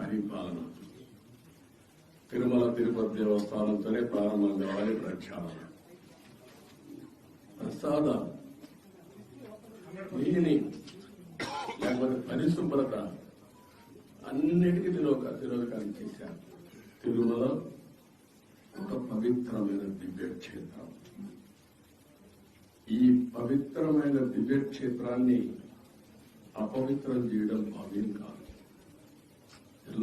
పరిపాలన తిరుమల తిరుపతి దేవస్థానంతోనే ప్రారంభం కావాలి ప్రక్షాళన. ప్రసాద నీని లేకపోతే పరిశుభ్రత అన్నిటికీ తిరోక తిరోధకాన్ని చేశారు. తిరుమల ఒక పవిత్రమైన దివ్యక్షేత్రం. ఈ పవిత్రమైన దివ్యక్షేత్రాన్ని అపవిత్రం చేయడం భావ్యం కాదు.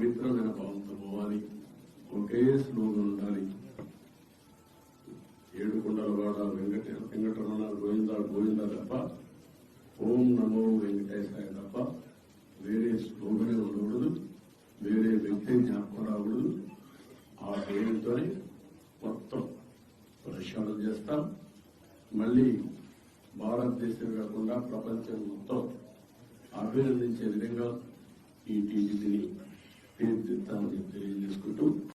పవిత్రమైన భావంతో పోవాలి. ఒకే స్లోగన్ ఉండాలి. ఏడుకొండల వాడ వెంకట వెంకటరమణ గోవింద గోవింద తప్ప ఓం నమో వెంకటేశాయ తప్ప వేరే స్లోగనే ఉండకూడదు. వేరే వ్యక్తి జ్ఞాపకం రాకూడదు. ఆ పేరుతోనే మొత్తం ప్రక్షాళన చేస్తాం. మళ్ళీ భారతదేశం కాకుండా ప్రపంచం మొత్తం అభినందించే విధంగా ఈ టీడీపీని de temps de l'escoto